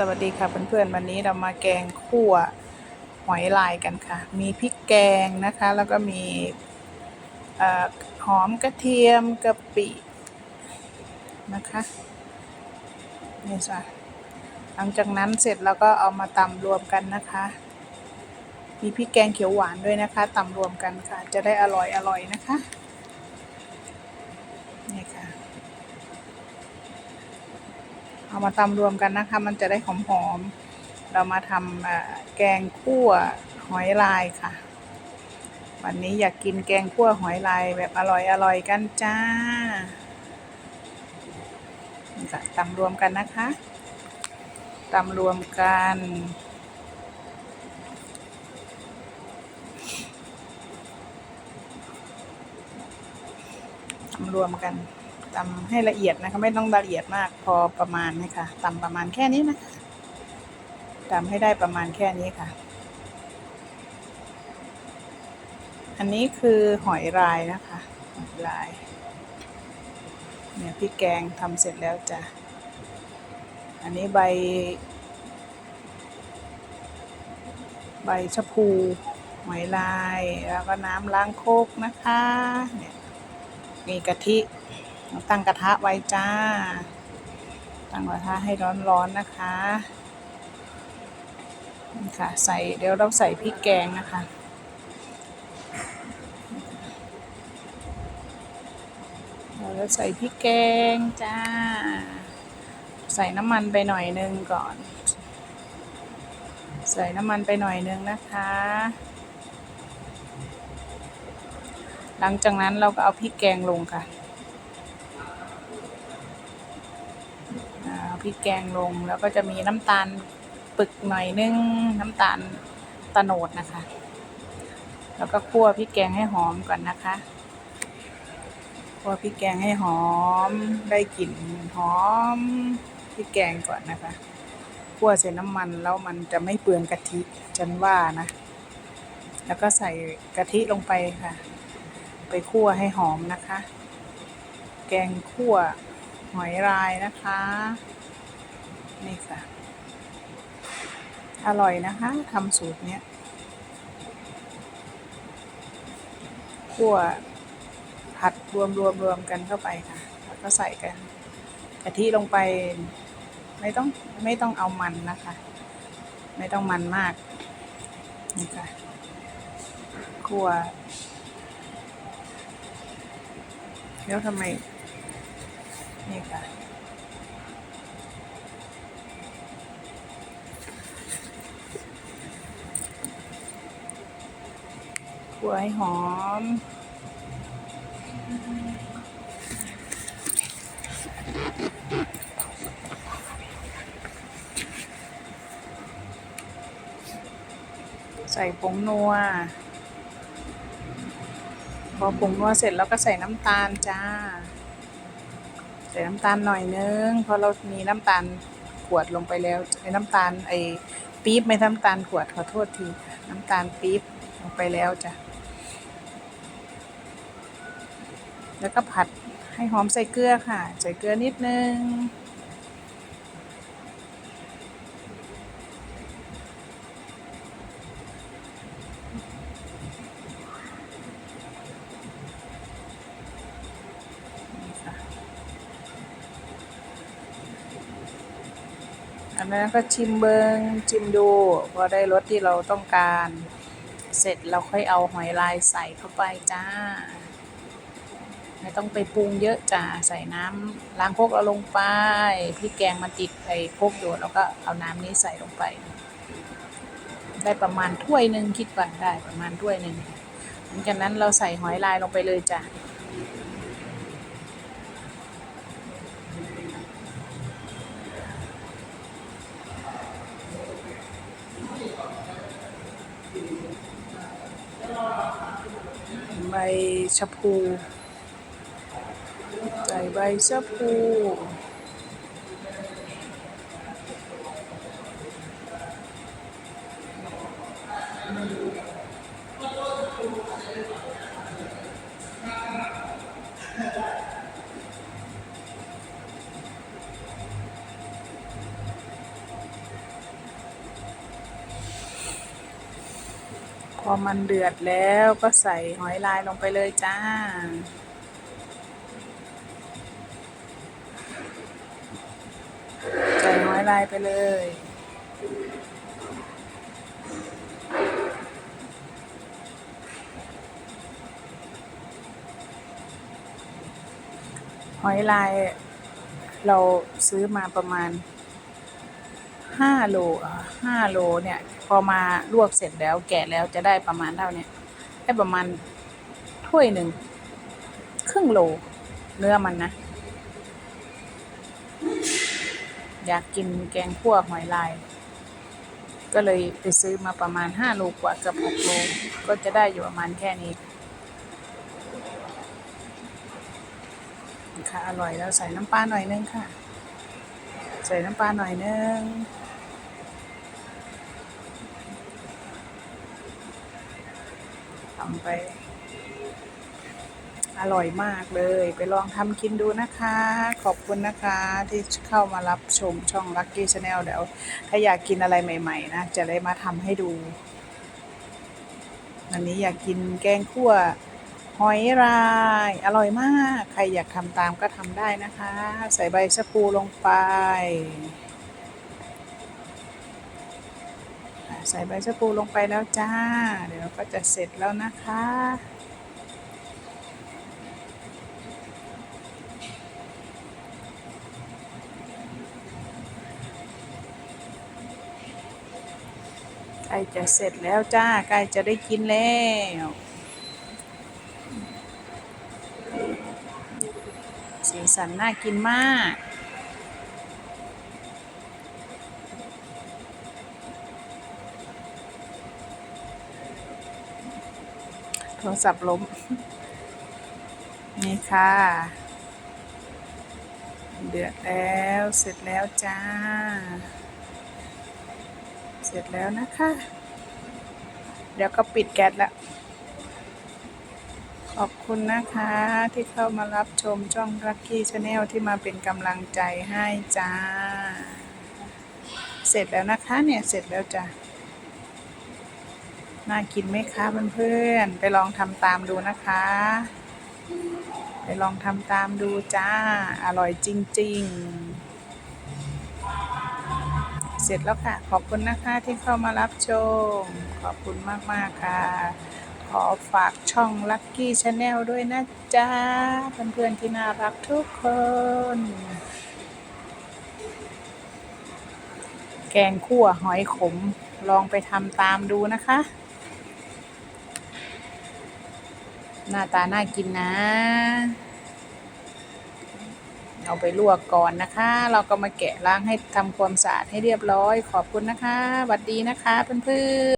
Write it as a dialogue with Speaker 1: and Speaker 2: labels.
Speaker 1: สวัสดีค่ะเพื่อนๆวันนี้เรามาแกงคั่วหอยลายกันค่ะ มีพริกแกงนะคะ แล้วก็มีอหอมกระเทียมกะปินะคะนี่จ้ะหลังจากนั้นเสร็จแล้วก็เอามาตำรวมกันนะคะ มีพริกแกงเขียวหวานด้วยนะคะตำรวมกันค่ะ จะได้อร่อยอร่อยนะคะนี่ค่ะ เอามาตำรวมกันนะคะ มันจะได้หอมๆ เรามาทำแกงคั่วหอยลายค่ะ วันนี้อยากกินแกงคั่วหอยลายแบบอร่อยๆกันจ้าค่ะตำรวมกันนะคะตำรวมกันตำรวมกัน ตำให้ละเอียดนะคะไม่ต้องละเอียดมากพอประมาณนะคะตำประมาณแค่นี้นะตำให้ได้ประมาณแค่นี้ค่ะ อันนี้คือหอยลายนะคะหอยลายเนี่ยพริกแกงทำเสร็จแล้วจ้ะอันนี้ใบ ใบชะพูหอยลาย แล้วก็น้ำล้างโคกนะคะเนี่ยมีกะทิ ตั้งกระทะไว้จ้า ตั้งกระทะให้ร้อนๆนะคะนี่ค่ะใส่เดี๋ยวเราใส่พริกแกงนะคะเราจะใส่พริกแกงจ้า ใส่น้ำมันไปหน่อยนึงก่อน ใส่น้ำมันไปหน่อยนึงนะคะ หลังจากนั้นเราก็เอาพริกแกงลงค่ะ พ ริกแกงลง แล้วก็จะมีน้ำตาลปึกหน่อยนึงน้ำตาลตะโนดนะคะ แล้วก็คั่วพริกแกงให้หอมก่อนนะคะคั่วพริกแกงให้หอมได้กลิ่นหอมพริกแกงก่อนนะคะคั่วใส่น้ำมันแล้วมันจะไม่เปลืองกะทิจันว่านะ แล้วก็ใส่กะทิลงไปค่ะ ไปคั่วให้หอมนะคะ แกงคั่วหอยลายนะคะ นี่ค่ะ อร่อยนะคะทำสูตรเนี้ยคั่วผัดรวมรวมรวมกันเข้าไปค่ะ แล้วก็ใส่กันกะทิลงไป ไม่ต้องไม่ต้องเอามันนะคะ ไม่ต้องมันมากนี่ค่ะคั่วแล้วทำไมนี่ค่ะ คั่วให้หอม ใส่ผงนัว พอผงนัวเสร็จแล้วก็ใส่น้ำตาลจ้า ใส่น้ำตาลหน่อยนึง เพราะเรามีน้ำตาลขวดลงไปแล้วไอ้น้ำตาลไอ้ปี๊บไม่น้ำตาลขวดขอโทษที น้ำตาลปี๊บลงไปแล้วจ้ะ แล้วก็ผัดให้หอมใส่เกลือค่ะ ใส่เกลือนิดนึงนี่ค่ะอันนั้นก็ชิมเบิงชิมดูพอได้รสที่เราต้องการ เสร็จเราค่อยเอาหอยลายใส่เข้าไปจ้า ไม่ต้องไปปรุงเยอะจ้าใส่น้ำล้างโคกเอาลงไปพริกแกงมันติดไอ้โคกอยู่แล้วก็เอาน้ำนี้ใส่ลงไป ได้ประมาณถ้วยหนึ่งคิดว่าได้ประมาณถ้วยหนึ่งหลังจากนั้นเราใส่หอยลายลงไปเลยจ้ะใบชะพู ใส่ใบชะพูพอมันเดือดแล้วก็ใส่หอยลายลงไปเลยจ้า ลายไปเลย หอยลายเราซื้อมาประมาณห้าโลห้าโลเนี่ย พอมาลวกเสร็จแล้วแกะแล้วจะได้ประมาณเท่าเนี้ยได้ประมาณถ้วยหนึ่งครึ่งโลเนื้อมันนะ อยากกินแกงคั่วหอยลาย ก็เลยไปซื้อมาประมาณห้าโลกว่าเกือบหกโล ก็จะได้อยู่ประมาณแค่นี้ค่ะอร่อยแล้วใส่น้ำปลาหน่อยนึงค่ะ ใส่น้ำปลาหน่อยนึงทำไป อร่อยมากเลย ไปลองทำกินดูนะคะ ขอบคุณนะคะที่เข้ามารับชมช่อง Lucky Channel เดี๋ยว ถ้าอยากกินอะไรใหม่ๆนะ จะได้มาทำให้ดูวันนี้อยากกินแกงคั่วหอยลาย อร่อยมาก ใครอยากทำตามก็ทำได้นะคะ ใส่ใบชะพูลงไป ใส่ใบชะพูลงไปแล้วจ้า เดี๋ยวก็จะเสร็จแล้วนะคะ ใกล้จะเสร็จแล้วจ้าใกล้จะได้กินแล้วสีสันน่ากินมาก โทรศัพท์ล้ม นี่ค่ะ เดือดแล้วเสร็จแล้วจ้า เสร็จแล้วนะคะ เดี๋ยวก็ปิดแก๊สล้วขอบคุณนะคะที่เข้ามารับชมช่อง Lucky Channel ที่มาเป็นกำลังใจให้จ้า เสร็จแล้วนะคะเนี่ยเสร็จแล้วจ้ะน่ากินไหมคะเพื่อนๆไปลองทำตามดูนะคะ ไปลองทำตามดูจ้า อร่อยจริง ๆ เสร็จแล้วค่ะ ขอบคุณนะคะที่เข้ามารับชม ขอบคุณมาก ๆ ค่ะ ขอฝากช่อง Lucky Channel ด้วยนะจ๊ะ เพื่อนๆที่น่ารักทุกคน แกงคั่วหอยขม ลองไปทำตามดูนะคะ หน้าตาน่ากินนะ เอาไปลวกก่อนนะคะ เราก็มาแกะล้างให้ทำความสะอาดให้เรียบร้อย ขอบคุณนะคะสวัสดีนะคะเพื่อนๆ